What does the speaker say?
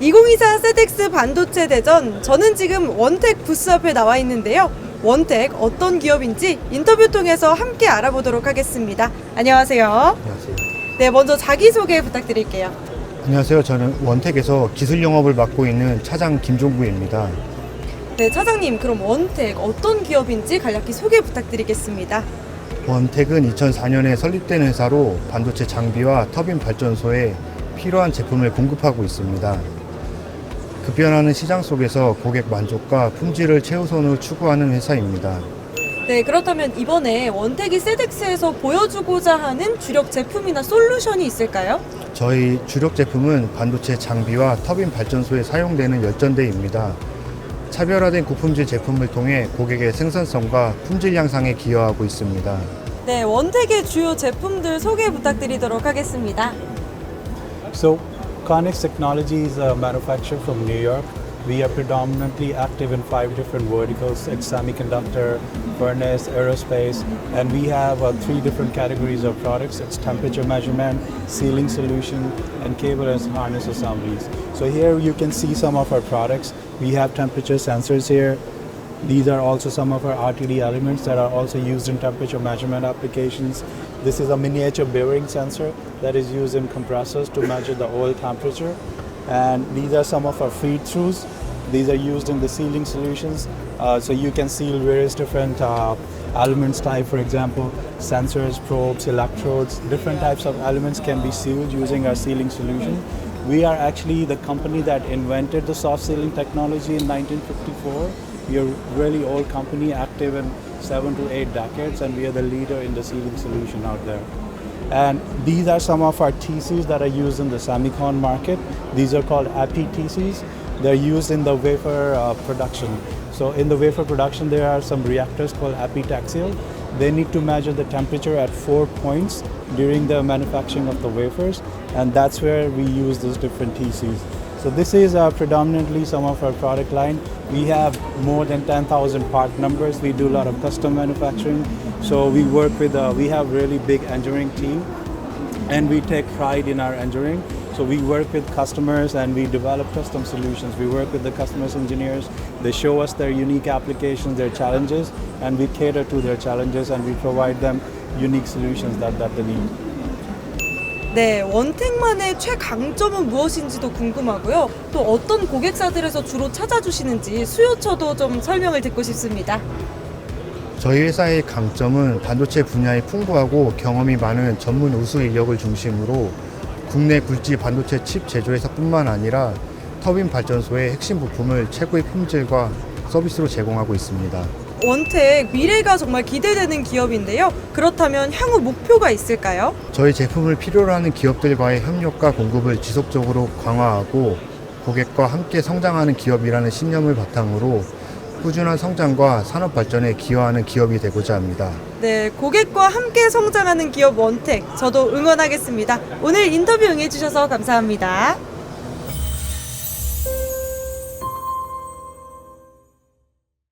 (2024) 세덱스 반도체 대전 저는 지금 원텍 부스 앞에 나와 있는데요 원텍 어떤 기업인지 인터뷰 통해서 함께 알아보도록 하겠습니다 안녕하세요 안녕하세요. 네 먼저 자기소개 부탁드릴게요 안녕하세요. 저는 원택에서 기술 영업을 맡고 있는 차장 김종구입니다. 네 차장님 그럼 원텍 어떤 기업인지 간략히 소개 부탁드리겠습니다 원택은 2004년에 설립된 회사로 반도체 장비와 터빈 발전소에 필요한 제품을 공급하고 있습니다. 급변하는 시장 속에서 고객 만족과 품질을 최우선으로 추구하는 회사입니다. 네, 그렇다면 이번에 원택이 세덱스에서 보여주고자 하는 주력 제품이나 솔루션이 있을까요? 저희 주력 제품은 반도체 장비와 터빈 발전소에 사용되는 열전대입니다. 차별화된 고품질 제품을 통해 고객의 생산성과 품질 향상에 기여하고 있습니다. 네, 원택의 주요 제품들 소개 부탁드리도록 하겠습니다. So, Connex Technologies uh, manufactured from New York. We are predominantly active in five different verticals. It's semiconductor, furnace, aerospace, and we have uh, three different categories of products. It's temperature measurement, sealing solution, and cable and harness assemblies. So here you can see some of our products. We have temperature sensors here. These are also some of our RTD elements that are also used in temperature measurement applications. This is a miniature bearing sensor that is used in compressors to measure the oil temperature. And these are some of our feed throughs. These are used in the sealing solutions. Uh, so you can seal various different uh, elements type, for example, sensors, probes, electrodes, different types of elements can be sealed using our sealing solution. We are actually the company that invented the soft sealing technology in 1954. We are really old company, active in seven to eight decades, and we are the leader in the sealing solution out there. And these are some of our TCs that are used in the semicon market. These are called API TCs. They're used in the wafer uh, production. So in the wafer production, there are some reactors called epitaxial. They need to measure the temperature at four points during the manufacturing of the wafers, and that's where we use those different TCs. So this is uh, predominantly some of our product line. We have more than 10,000 part numbers. We do a lot of custom manufacturing. So we work with, uh, we have really big engineering team and we take pride in our engineering. So we work with customers and we develop custom solutions. We work with the customers engineers. They show us their unique applications, their challenges, and we cater to their challenges and we provide them unique solutions that, that they need. 네, 원택만의 최강점은 무엇인지도 궁금하고요. 또 어떤 고객사들에서 주로 찾아주시는지 수요처도 좀 설명을 듣고 싶습니다. 저희 회사의 강점은 반도체 분야에 풍부하고 경험이 많은 전문 우수 인력을 중심으로 국내 굴지 반도체 칩 제조회사뿐만 아니라 터빈 발전소의 핵심 부품을 최고의 품질과 서비스로 제공하고 있습니다. 원택 미래가 정말 기대되는 기업인데요. 그렇다면 향후 목표가 있을까요? 저희 제품을 필요로 하는 기업들과의 협력과 공급을 지속적으로 강화하고 고객과 함께 성장하는 기업이라는 신념을 바탕으로 꾸준한 성장과 산업 발전에 기여하는 기업이 되고자 합니다. 네, 고객과 함께 성장하는 기업 원택 저도 응원하겠습니다. 오늘 인터뷰 응해주셔서 감사합니다.